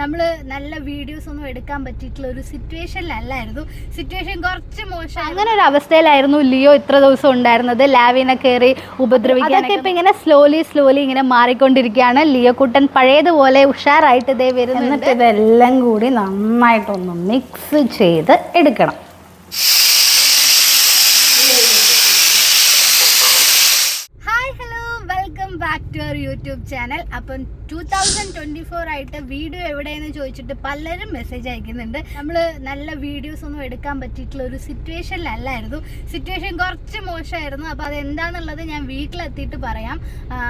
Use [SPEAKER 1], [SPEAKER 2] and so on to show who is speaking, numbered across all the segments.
[SPEAKER 1] നമ്മൾ നല്ല വീഡിയോസ് ഒന്നും എടുക്കാൻ പറ്റിയിട്ടുള്ള ഒരു സിറ്റുവേഷനിലല്ലായിരുന്നു സിറ്റുവേഷൻ കുറച്ച് മോശം അങ്ങനെ ഒരു അവസ്ഥയിലായിരുന്നു ലിയോ ഇത്ര ദിവസം ഉണ്ടായിരുന്നത്. ലാവിനെ കയറി ഉപദ്രവിക്കാൻ ഇപ്പം ഇപ്പൊ ഇങ്ങനെ സ്ലോലി സ്ലോലി ഇങ്ങനെ മാറിക്കൊണ്ടിരിക്കുകയാണ്. ലിയോ കുട്ടൻ പഴയതുപോലെ ഉഷാറായിട്ട് ഇതേ വരുന്നിട്ട്
[SPEAKER 2] എന്നിട്ട് ഇതെല്ലാം കൂടി നന്നായിട്ടൊന്ന് മിക്സ് ചെയ്ത് എടുക്കണം.
[SPEAKER 1] YouTube channel. അപ്പം ടൂ തൗസൻഡ് ട്വന്റി ഫോർ ആയിട്ട് വീഡിയോ എവിടെയെന്ന് ചോദിച്ചിട്ട് പലരും മെസ്സേജ് അയക്കുന്നുണ്ട്. നമ്മൾ നല്ല വീഡിയോസ് ഒന്നും എടുക്കാൻ പറ്റിയിട്ടുള്ള ഒരു സിറ്റുവേഷനിലല്ലായിരുന്നു സിറ്റുവേഷൻ കുറച്ച് മോശമായിരുന്നു. അപ്പോൾ അതെന്താണെന്നുള്ളത് ഞാൻ വീട്ടിലെത്തിയിട്ട് പറയാം.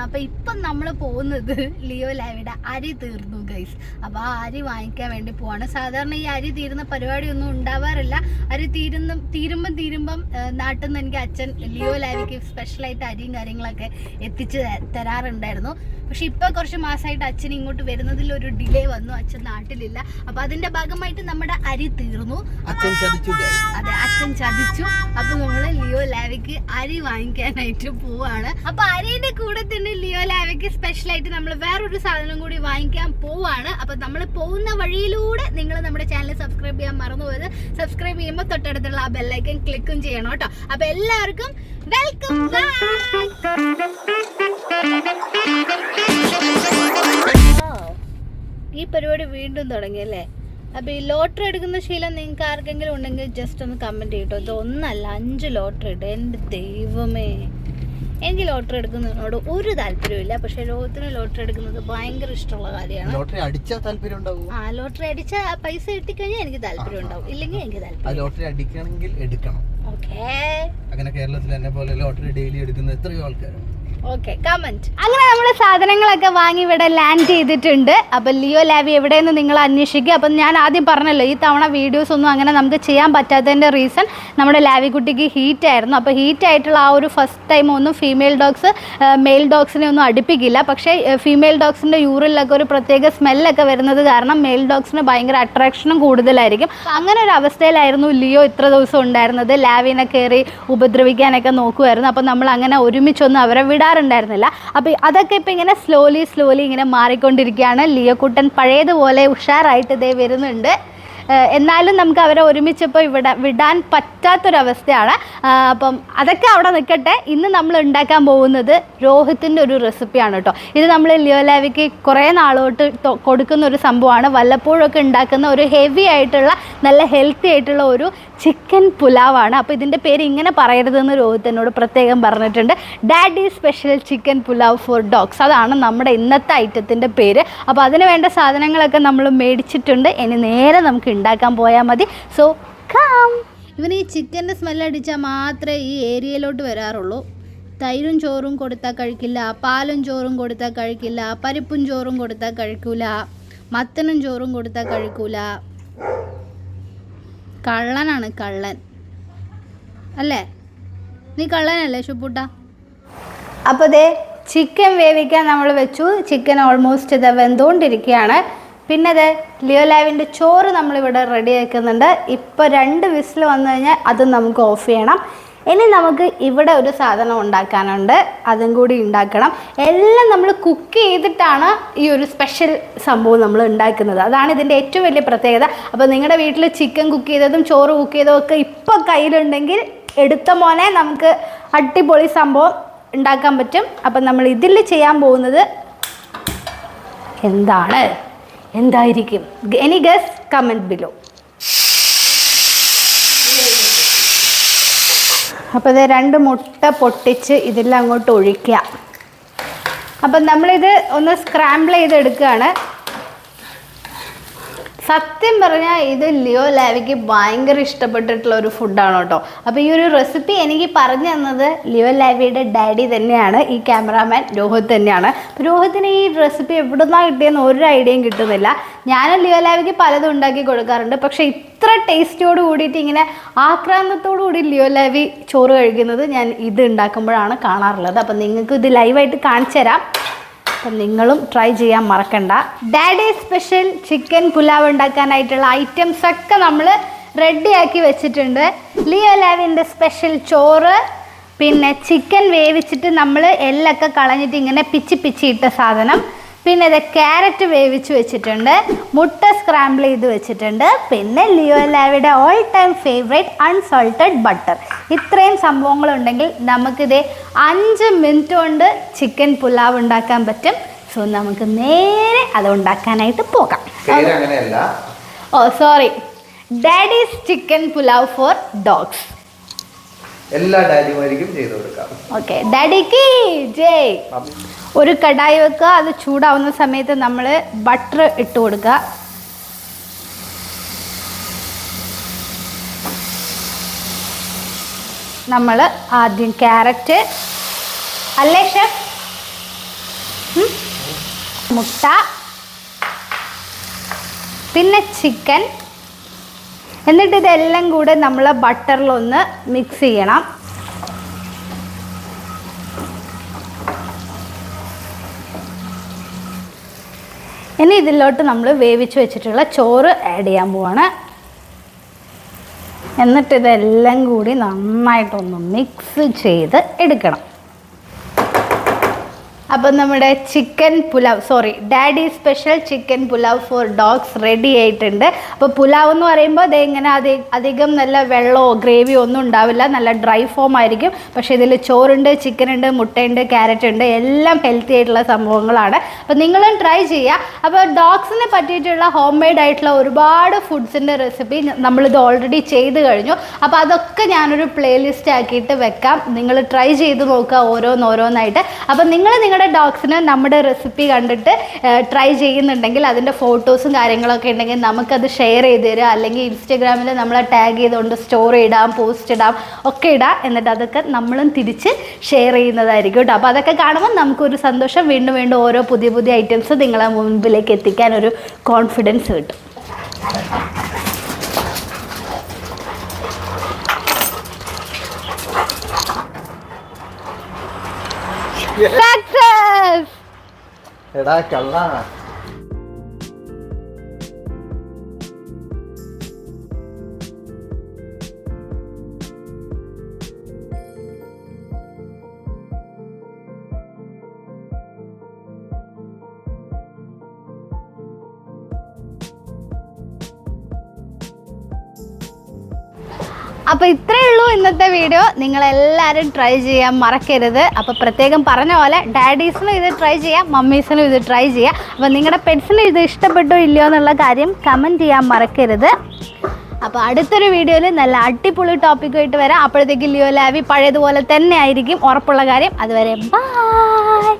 [SPEAKER 1] അപ്പോൾ ഇപ്പം നമ്മൾ പോകുന്നത് ലിയോ ലാവിയുടെ അരി തീർന്നു ഗൈസ് അപ്പോൾ ആ അരി വാങ്ങിക്കാൻ വേണ്ടി പോവാണ്. സാധാരണ ഈ അരി തീരുന്ന പരിപാടിയൊന്നും ഉണ്ടാവാറില്ല. അരി തീരുന്ന തീരുമ്പം തീരുമ്പം നാട്ടിൽ നിന്ന് എനിക്ക് അച്ഛൻ ലിയോ ലാവിക്ക് സ്പെഷ്യലായിട്ട് അരിയും കാര്യങ്ങളൊക്കെ എത്തിച്ച് ത- തരാറുണ്ടായിരുന്നു പക്ഷെ ഇപ്പൊ കുറച്ച് മാസമായിട്ട് അച്ഛൻ ഇങ്ങോട്ട് വരുന്നതിൽ ഒരു ഡിലേ വന്നു. അച്ഛൻ നാട്ടിലില്ല. അപ്പൊ അതിന്റെ ഭാഗമായിട്ട് നമ്മുടെ അരി തീർന്നു.
[SPEAKER 3] അച്ഛൻ ചതിച്ചു.
[SPEAKER 1] അതെ അച്ഛൻ ചതിച്ചു. അപ്പൊ നമ്മൾ ലിയോ ലാവയ്ക്ക് അരി വാങ്ങിക്കാനായിട്ട് പോവാണ്. അപ്പൊ അരിയുടെ കൂടെ തന്നെ ലിയോ ലാവയ്ക്ക് സ്പെഷ്യൽ ആയിട്ട് നമ്മൾ വേറൊരു സാധനം കൂടി വാങ്ങിക്കാൻ പോവാണ്. അപ്പൊ നമ്മൾ പോകുന്ന വഴിയിലൂടെ നിങ്ങൾ നമ്മുടെ ചാനൽ സബ്സ്ക്രൈബ് ചെയ്യാൻ മറന്നു പോയത് സബ്സ്ക്രൈബ് ചെയ്യുമ്പോൾ തൊട്ടടുത്തുള്ള ആ ബെല്ലൈക്കൻ ക്ലിക്കും ചെയ്യണം കേട്ടോ. അപ്പൊ എല്ലാവർക്കും വെൽക്കം ഈ പരിപാടി വീണ്ടും തുടങ്ങി അല്ലേ? അപ്പൊ ഈ ലോട്ടറി എടുക്കുന്ന ശീലം നിങ്ങൾക്ക് ആർക്കെങ്കിലും ഉണ്ടെങ്കിൽ ജസ്റ്റ് ഒന്ന് കമന്റ് ചെയ്യട്ടോ ഇത് ഒന്നല്ല അഞ്ച് ലോട്ടറി ഇട്ട് എന്റെ ദൈവമേ. എനിക്ക് ലോട്ടറി എടുക്കുന്നതിനോട് ഒരു താല്പര്യമില്ല പക്ഷെ ലോകത്തിന് ലോട്ടറി എടുക്കുന്നത് ഭയങ്കര ഇഷ്ടമുള്ള കാര്യമാണ്.
[SPEAKER 3] ലോട്ടറി അടിച്ചാൽ താല്പര്യം ഉണ്ടാവും?
[SPEAKER 1] ആ ലോട്ടറി അടിച്ച ആ പൈസ കിട്ടിക്കഴിഞ്ഞാൽ എനിക്ക് താല്പര്യം ഉണ്ടാവും. ഇല്ലെങ്കിൽ എനിക്ക് താല്പര്യം
[SPEAKER 3] ലോട്ടറി അടിക്കണമെങ്കിൽ എടുക്കണം. അങ്ങനെ കേരളത്തിൽ എന്നെ പോലെ ലോട്ടറി ഡെയിലി എടുക്കുന്ന എത്രയോ ആൾക്കാരുണ്ട്.
[SPEAKER 1] കമന്റ് അങ്ങനെ നമ്മൾ സാധനങ്ങളൊക്കെ വാങ്ങി ഇവിടെ ലാൻഡ് ചെയ്തിട്ടുണ്ട്. അപ്പം ലിയോ ലാബി എവിടെയെന്ന് നിങ്ങൾ അന്വേഷിക്കുക. അപ്പം ഞാൻ ആദ്യം പറഞ്ഞല്ലോ ഈ തവണ വീഡിയോസ് ഒന്നും അങ്ങനെ നമുക്ക് ചെയ്യാൻ പറ്റാത്തതിന്റെ റീസൺ നമ്മുടെ ലാവി കുട്ടിക്ക് ഹീറ്റ് ആയിരുന്നു. അപ്പോൾ ഹീറ്റ് ആയിട്ടുള്ള ആ ഒരു ഫസ്റ്റ് ടൈം ഒന്നും ഫീമെയിൽ ഡോഗ്സ് മെയിൽ ഡോഗ്സിനെ ഒന്നും അടുപ്പിക്കില്ല. പക്ഷേ ഫീമെയിൽ ഡോഗ്സിന്റെ യൂറിലൊക്കെ ഒരു പ്രത്യേക സ്മെല്ലൊക്കെ വരുന്നത് കാരണം മെയിൽ ഡോഗ്സിന് ഭയങ്കര അട്രാക്ഷനും കൂടുതലായിരിക്കും. അങ്ങനെ ഒരു അവസ്ഥയിലായിരുന്നു ലിയോ ഇത്ര ദിവസം ഉണ്ടായിരുന്നത്. ലാവിനെ കയറി ഉപദ്രവിക്കാനൊക്കെ നോക്കുമായിരുന്നു അപ്പോൾ നമ്മൾ അങ്ങനെ ഒരുമിച്ചൊന്നും അവരെ വിടാറുണ്ടായിരുന്നില്ല അപ്പോൾ അതൊക്കെ ഇപ്പോൾ ഇങ്ങനെ സ്ലോലി സ്ലോലി ഇങ്ങനെ മാറിക്കൊണ്ടിരിക്കുകയാണ്. ലിയോ കുട്ടൻ പഴയതുപോലെ ഉഷാറായിട്ട് ഇതേ വരുന്നുണ്ട്. എന്നാലും നമുക്ക് അവരെ ഒരുമിച്ചിപ്പോൾ ഇവിടെ വിടാൻ പറ്റാത്തൊരവസ്ഥയാണ്. അപ്പം അതൊക്കെ അവിടെ നിൽക്കട്ടെ. ഇന്ന് നമ്മൾ ഉണ്ടാക്കാൻ പോകുന്നത് രോഹിത്തിന്റെ ഒരു റെസിപ്പിയാണ് കേട്ടോ. ഇത് നമ്മൾ ലിയോലാവിക്ക് കുറേ നാളോട്ട് കൊടുക്കുന്ന ഒരു സംഭവമാണ്. വല്ലപ്പോഴൊക്കെ ഉണ്ടാക്കുന്ന ഒരു ഹെവി ആയിട്ടുള്ള നല്ല ഹെൽത്തി ആയിട്ടുള്ള ഒരു ചിക്കൻ പുലാവാണ്. അപ്പോൾ ഇതിന്റെ പേര് ഇങ്ങനെ പറയരുതെന്ന് രോഹിത് പ്രത്യേകം പറഞ്ഞിട്ടുണ്ട്. Daddy special chicken pulao for dogs അതാണ് നമ്മുടെ ഇന്നത്തെ ഐറ്റത്തിന്റെ പേര്. അപ്പോൾ അതിന് വേണ്ട സാധനങ്ങളൊക്കെ നമ്മൾ മേടിച്ചിട്ടുണ്ട്. ഇനി നേരെ നമുക്ക് ഉണ്ടാക്കാൻ പോയാൽ മതി. സോ കാം ഇവന് ഈ ചിക്കന്റെ സ്മെല്ലടിച്ചാൽ മാത്രമേ ഈ ഏരിയയിലോട്ട് വരാറുള്ളൂ. തൈരും ചോറും കൊടുത്താൽ കഴിക്കില്ല പാലും ചോറും കൊടുത്താൽ കഴിക്കില്ല പരിപ്പും ചോറും കൊടുത്താൽ കഴിക്കൂല മത്തനും ചോറും കൊടുത്താൽ കഴിക്കൂല. കള്ളനാണ് കള്ളൻ. അല്ലേ? നീ കള്ളനല്ലേ ഷുപ്പൂട്ട അപ്പോൾ ദേ ചിക്കൻ വേവിക്കാൻ നമ്മൾ വെച്ചു. ചിക്കൻ ഓൾമോസ്റ്റ് ഇത് വെന്തുകൊണ്ടിരിക്കുകയാണ് പിന്നെ ദേ ലിയോ ലാവിന്റെ ചോറ് നമ്മളിവിടെ റെഡി ആക്കുന്നുണ്ട്. ഇപ്പോൾ രണ്ട് വിസിൽ വന്നു കഴിഞ്ഞാൽ അത് നമുക്ക് ഓഫ് ചെയ്യണം. ഇനി നമുക്ക് ഇവിടെ ഒരു സാധനം ഉണ്ടാക്കാനുണ്ട്. അതും കൂടി ഉണ്ടാക്കണം. എല്ലാം നമ്മൾ കുക്ക് ചെയ്തിട്ടാണ് ഈ ഒരു സ്പെഷ്യൽ സംഭവം നമ്മൾ ഉണ്ടാക്കുന്നത്. അതാണ് ഇതിന്റെ ഏറ്റവും വലിയ പ്രത്യേകത. അപ്പോൾ നിങ്ങളുടെ വീട്ടിൽ ചിക്കൻ കുക്ക് ചെയ്തതും ചോറ് കുക്ക് ചെയ്തതും ഒക്കെ ഇപ്പോൾ കയ്യിലുണ്ടെങ്കിൽ എടുത്ത മോനെ നമുക്ക് അടിപൊളി സംഭവം ഉണ്ടാക്കാൻ പറ്റും. അപ്പം നമ്മൾ ഇതിൽ ചെയ്യാൻ പോകുന്നത് എന്താണ്? എന്തായിരിക്കും? എനി ഗസ് കമന്റ് ബിലോ അപ്പോൾ ഇത് രണ്ട് മുട്ട പൊട്ടിച്ച് ഇതിൽ അങ്ങോട്ട് ഒഴിക്കുക അപ്പം നമ്മളിത് ഒന്ന് സ്ക്രാമ്പിൾ ചെയ്തെടുക്കുകയാണ്. സത്യം പറഞ്ഞാൽ ഇത് ലിയോ ലാവിക്ക് ഭയങ്കര ഇഷ്ടപ്പെട്ടിട്ടുള്ള ഒരു ഫുഡാണ് കേട്ടോ. അപ്പോൾ ഈ ഒരു റെസിപ്പി എനിക്ക് പറഞ്ഞു തന്നത് ലിയോ ലാവിയുടെ ഡാഡി തന്നെയാണ് ഈ ക്യാമറാമാൻ രോഹിത് തന്നെയാണ്. അപ്പോൾ രോഹിത്തിന് ഈ റെസിപ്പി എവിടെ നിന്നാണ് കിട്ടിയെന്ന് ഒരു ഐഡിയയും കിട്ടുന്നില്ല. ഞാനും ലിയോ ലാവിക്ക് പലതും ഉണ്ടാക്കി കൊടുക്കാറുണ്ട്. പക്ഷേ ഇത്ര ടേസ്റ്റിയോട് കൂടിയിട്ട് ഇങ്ങനെ ആക്രാന്തത്തോടു കൂടി ലിയോ ലാവി ചോറ് കഴിക്കുന്നത് ഞാൻ ഇത് ഉണ്ടാക്കുമ്പോഴാണ് കാണാറുള്ളത്. അപ്പം നിങ്ങൾക്ക് ഇത് ലൈവായിട്ട് കാണിച്ചു തരാം അപ്പം നിങ്ങളും ട്രൈ ചെയ്യാൻ മറക്കണ്ട. ഡാഡി സ്പെഷ്യൽ ചിക്കൻ പുലാവ് ഉണ്ടാക്കാനായിട്ടുള്ള ഐറ്റംസ് ഒക്കെ നമ്മൾ റെഡിയാക്കി വെച്ചിട്ടുണ്ട്. ലിയോ ലാവിന്റെ സ്പെഷ്യൽ ചോറ് പിന്നെ ചിക്കൻ വേവിച്ചിട്ട് നമ്മൾ എല്ലൊക്കെ കളഞ്ഞിട്ട് ഇങ്ങനെ പിച്ചി പിച്ചി ഇട്ട സാധനം. പിന്നെ ഇത് ക്യാരറ്റ് വേവിച്ച് വെച്ചിട്ടുണ്ട് മുട്ട സ്ക്രാമ്പിൾ ചെയ്ത് വെച്ചിട്ടുണ്ട് പിന്നെ Leo ലാവിയുടെ all time favourite unsalted butter ഇത്രയും സംഭവങ്ങളുണ്ടെങ്കിൽ നമുക്കിത് അഞ്ച് മിനിറ്റ് കൊണ്ട് ചിക്കൻ പുലാവ് ഉണ്ടാക്കാൻ പറ്റും. സോ നമുക്ക് നേരെ അത് ഉണ്ടാക്കാനായിട്ട് പോകാം. ഓ sorry daddy's chicken pulao for dogs
[SPEAKER 3] എല്ലാ ഡാഡിമാർക്കും ചെയ്തു കൊടുക്കാം.
[SPEAKER 1] ഓക്കെ ഡാഡിക്ക് ജയ്. ഒരു കടായി വെക്കുക. അത് ചൂടാവുന്ന സമയത്ത് നമ്മൾ ബട്ടർ ഇട്ട് കൊടുക്കുക. നമ്മൾ ആദ്യം ക്യാരറ്റ്. അല്ലേ ഷെഫ് മുട്ട. പിന്നെ ചിക്കൻ എന്നിട്ട് ഇതെല്ലാം കൂടെ നമ്മൾ ബട്ടറിലൊന്ന് മിക്സ് ചെയ്യണം. ഇനി ഇതിലോട്ട് നമ്മൾ വേവിച്ച് വെച്ചിട്ടുള്ള ചോറ് ആഡ് ചെയ്യാൻ പോവാണ്. എന്നിട്ട് ഇതെല്ലാം കൂടി നന്നായിട്ടൊന്ന് മിക്സ് ചെയ്ത് എടുക്കണം. അപ്പം നമ്മുടെ chicken pulao sorry daddy special chicken pulao for dogs ready ആയിട്ടുണ്ട്. അപ്പോൾ പുലാവ് എന്ന് പറയുമ്പോൾ അത് ഇങ്ങനെ അധികം നല്ല വെള്ളമോ ഗ്രേവിയോ ഒന്നും ഉണ്ടാവില്ല. നല്ല ഡ്രൈ ഫോം ആയിരിക്കും. പക്ഷേ ഇതിൽ ചോറുണ്ട് ചിക്കൻ ഉണ്ട് മുട്ടയുണ്ട് ക്യാരറ്റ് ഉണ്ട് എല്ലാം ഹെൽത്തി ആയിട്ടുള്ള സംഭവങ്ങളാണ്. അപ്പോൾ നിങ്ങളും ട്രൈ ചെയ്യുക. അപ്പോൾ ഡോഗ്സിനെ പറ്റിയിട്ടുള്ള ഹോം മെയ്ഡ് ആയിട്ടുള്ള ഒരുപാട് ഫുഡ്സിന്റെ റെസിപ്പി നമ്മളിത് ഓൾറെഡി ചെയ്ത് കഴിഞ്ഞു. അപ്പോൾ അതൊക്കെ ഞാനൊരു പ്ലേലിസ്റ്റ് ആക്കിയിട്ട് വെക്കാം. നിങ്ങൾ ട്രൈ ചെയ്ത് നോക്കുക ഓരോന്നോരോന്നായിട്ട് അപ്പോൾ നിങ്ങൾ നിങ്ങളുടെ ഡോഗ്സിന് നമ്മുടെ റെസിപ്പി കണ്ടിട്ട് ട്രൈ ചെയ്യുന്നുണ്ടെങ്കിൽ അതിന്റെ ഫോട്ടോസും കാര്യങ്ങളൊക്കെ ഉണ്ടെങ്കിൽ നമുക്കത് ഷെയർ ചെയ്ത് തരിക. അല്ലെങ്കിൽ ഇൻസ്റ്റഗ്രാമിൽ നമ്മളെ ടാഗ് ചെയ്തുകൊണ്ട് സ്റ്റോറി ഇടാം പോസ്റ്റ് ഇടാം ഒക്കെ ഇടാം. എന്നിട്ട് അതൊക്കെ നമ്മളും തിരിച്ച് ഷെയർ ചെയ്യുന്നതായിരിക്കും കേട്ടോ. അപ്പോൾ അതൊക്കെ കാണുമ്പോൾ നമുക്കൊരു സന്തോഷം. വീണ്ടും വീണ്ടും ഓരോ പുതിയ പുതിയ ഐറ്റംസ് നിങ്ങളെ മുൻപിലേക്ക് എത്തിക്കാൻ ഒരു കോൺഫിഡൻസ് കിട്ടും. സക്സസ്
[SPEAKER 3] എടാ കള്ള
[SPEAKER 1] അപ്പോൾ ഇത്രയേ ഉള്ളൂ ഇന്നത്തെ വീഡിയോ. നിങ്ങൾ എല്ലാവരും ട്രൈ ചെയ്യാൻ മറക്കരുത്. അപ്പോൾ പ്രത്യേകം പറഞ്ഞ പോലെ ഡാഡീസിനും ഇത് ട്രൈ ചെയ്യാം മമ്മീസിനും ഇത് ട്രൈ ചെയ്യാം. അപ്പോൾ നിങ്ങളുടെ പെറ്റ്സിന് ഇത് ഇഷ്ടപ്പെട്ടോ ഇല്ലയോ എന്നുള്ള കാര്യം കമന്റ് ചെയ്യാൻ മറക്കരുത്. അപ്പോൾ അടുത്തൊരു വീഡിയോയിൽ നല്ല അടിപൊളി ടോപ്പിക്കുമായിട്ട് വരാം. അപ്പോഴത്തേക്ക് ലിയോ ലാവി പഴയതുപോലെ തന്നെ ആയിരിക്കും. ഉറപ്പുള്ള കാര്യം. അതുവരെ ബൈ